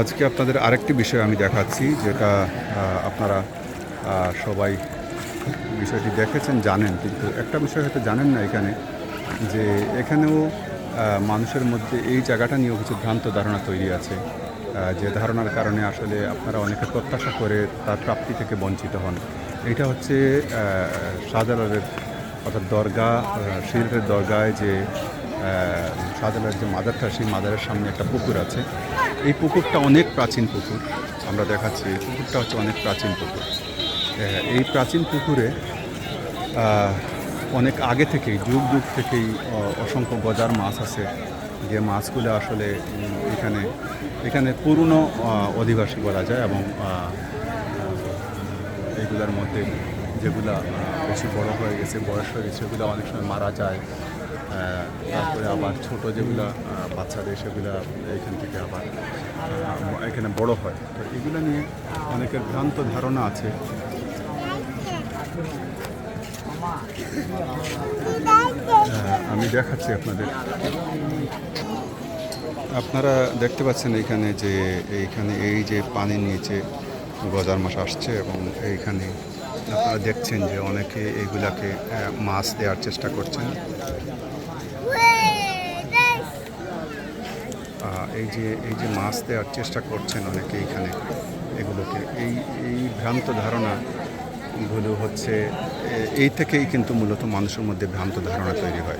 আজকে আপনাদের আরেকটি বিষয় আমি দেখাচ্ছি, যেটা আপনারা সবাই বিষয়টি দেখেছেন, জানেন, কিন্তু একটা বিষয় হয়তো জানেন না এখানে, যে এখানেও মানুষের মধ্যে এই জায়গাটা নিয়েও কিছু ভ্রান্ত ধারণা তৈরি আছে। যে ধারণার কারণে আসলে আপনারা অনেকে প্রত্যাশা করে তার প্রাপ্তি থেকে বঞ্চিত হন। এটা হচ্ছে শাহজালালের অর্থাৎ দরগা শিল্পের দরগায় যে শাহজালালের যে মাদারটা, সেই মাদারের সামনে একটা পুকুর আছে। এই পুকুরটা অনেক প্রাচীন পুকুর। আমরা দেখাচ্ছি, এই পুকুরটা হচ্ছে অনেক প্রাচীন পুকুর। এই প্রাচীন পুকুরে অনেক আগে থেকেই, যুগ যুগ থেকেই অসংখ্য গজার মাছ আছে। যে মাছগুলো আসলে এখানে এখানে পুরনো অধিবাসী বলা যায় এবং এগুলোর মধ্যে যেগুলা বেশি বড় হয়ে গেছে, বয়স হয়ে গেছে সেগুলো অনেক সময় মারা যায়। আবার ছোট যেগুলা বাচ্চাদের সেগুলা এখান থেকে আবার এখানে বড় হয়। তো এগুলো নিয়ে অনেকের ভ্রান্ত ধারণা আছে। আহ, আমি দেখাচ্ছি আপনাদের। আপনারা দেখতে পাচ্ছেন এখানে যে এইখানে এই যে পানির নিচে গজার মাছ আসছে এবং এইখানে আপনারা দেখছেন যে অনেকে এইগুলাকে মাছ দেওয়ার চেষ্টা করছেন। এই যে এই যে মাছ দেওয়ার চেষ্টা করছেন অনেকে এইখানে এগুলোকে, এই এই ভ্রান্ত ধারণাগুলো হচ্ছে এই থেকেই কিন্তু মূলত মানুষের মধ্যে ভ্রান্ত ধারণা তৈরি হয়।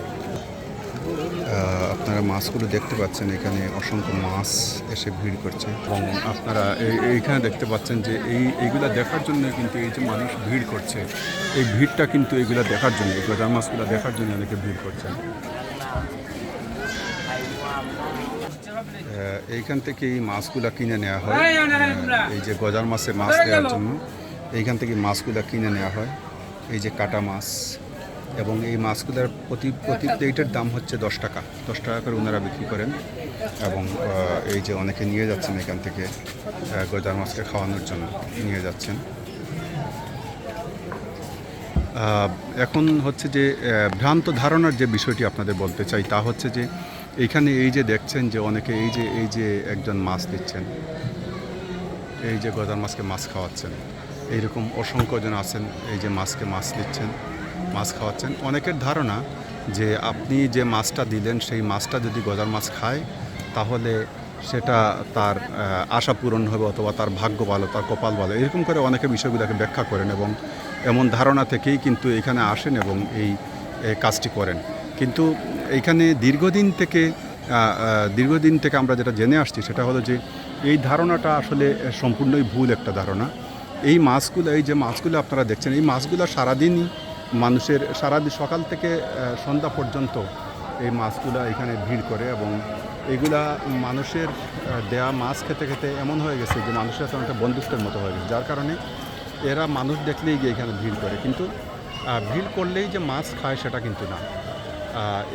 আপনারা মাছগুলো দেখতে পাচ্ছেন, এখানে অসংখ্য মাছ এসে ভিড় করছে। এবং আপনারা এই- এইখানে দেখতে পাচ্ছেন যে এই, এইগুলা দেখার জন্য কিন্তু এই যে মানুষ ভিড় করছে, এই ভিড়টা কিন্তু এইগুলা দেখার জন্য, এই গজার মাছগুলো দেখার জন্য অনেকে ভিড় করছেন। এইখান থেকে এই মাছগুলা কিনে নেওয়া হয়। এই যে গজার মাছে মাছ দেওয়ার জন্য এইখান থেকে মাছগুলো কিনে নেওয়া হয়। এই যে কাটা মাছ। এবং এই মাছগুলোর প্রতি প্রতি প্লেটের দাম হচ্ছে দশ টাকা। দশ টাকা করে ওনারা বিক্রি করেন। এবং এই যে অনেকে নিয়ে যাচ্ছেন এখান থেকে গজার মাছকে খাওয়ানোর জন্য নিয়ে যাচ্ছেন। এখন হচ্ছে যে ভ্রান্ত ধারণার যে বিষয়টি আপনাদের বলতে চাই তা হচ্ছে যে এইখানে এই যে দেখছেন যে অনেকে এই যে এই যে একজন মাছ দিচ্ছেন, এই যে গজার মাছকে মাছ খাওয়াচ্ছেন, এইরকম অসংখ্য জন আছেন, এই যে মাছকে মাছ দিচ্ছেন, মাছ খাওয়াচ্ছেন। অনেকের ধারণা যে আপনি যে মাছটা দিলেন, সেই মাছটা যদি গজার মাছ খায়, তাহলে সেটা তার আশা পূরণ হবে অথবা তার ভাগ্য ভালো, তার কপাল ভালো, এরকম করে অনেকে বিষয়গুলোকে ব্যাখ্যা করেন এবং এমন ধারণা থেকেই কিন্তু এখানে আসেন এবং এই কাজটি করেন। কিন্তু এইখানে দীর্ঘদিন থেকে দীর্ঘদিন থেকে আমরা যেটা জেনে আসছি সেটা হলো যে এই ধারণাটা আসলে সম্পূর্ণই ভুল একটা ধারণা। এই মাছগুলো, এই যে মাছগুলো আপনারা দেখছেন, এই মাছগুলো সারাদিনই মানুষের, সারাদিন সকাল থেকে সন্ধ্যা পর্যন্ত এই মাছগুলো এখানে ভিড় করে এবং এগুলা মানুষের দেয়া মাছ খেতে খেতে এমন হয়ে গেছে যে মানুষের সাথে অনেকটা বন্ধুত্বের মতো হয়ে গেছে। যার কারণে এরা মানুষ দেখলেই গিয়ে এখানে ভিড় করে। কিন্তু ভিড় করলেই যে মাছ খায় সেটা কিন্তু না।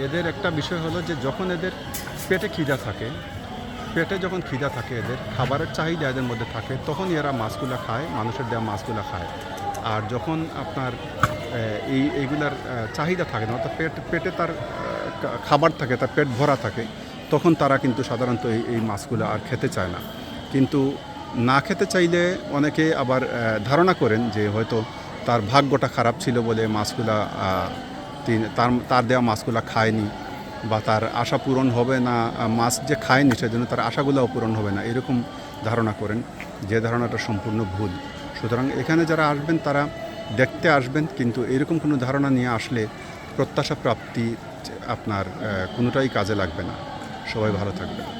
এদের একটা বিষয় হলো যে যখন এদের পেটে খিদা থাকে, পেটে যখন খিদা থাকে এদের, খাবারের চাহিদা এদের মধ্যে থাকে, তখন এরা মাছগুলো খায়, মানুষের দেওয়া মাছগুলো খায়। আর যখন আপনার এই এইগুলার চাহিদা থাকে না, অর্থাৎ পেট, পেটে তার খাবার থাকে, তার পেট ভরা থাকে, তখন তারা কিন্তু সাধারণত এই এই মাছগুলো আর খেতে চায় না। কিন্তু না খেতে চাইলে অনেকে আবার ধারণা করেন যে হয়তো তার ভাগ্যটা খারাপ ছিল বলে মাছগুলা তার তার দেওয়া মাছগুলা খায়নি বা তার আশা পূরণ হবে না মাছ যে খায়নি সেজন্য তার আশাগুলোও পূরণ হবে না। এরকম ধারণা করেন যে ধারণাটা সম্পূর্ণ ভুল। সুতরাং এখানে যারা আসবেন তারা দেখতে আসবেন, কিন্তু এরকম কোনো ধারণা নিয়ে আসলে প্রত্যাশা প্রাপ্তি আপনার কোনোটাই কাজে লাগবে না। সবাই ভালো থাকবেন।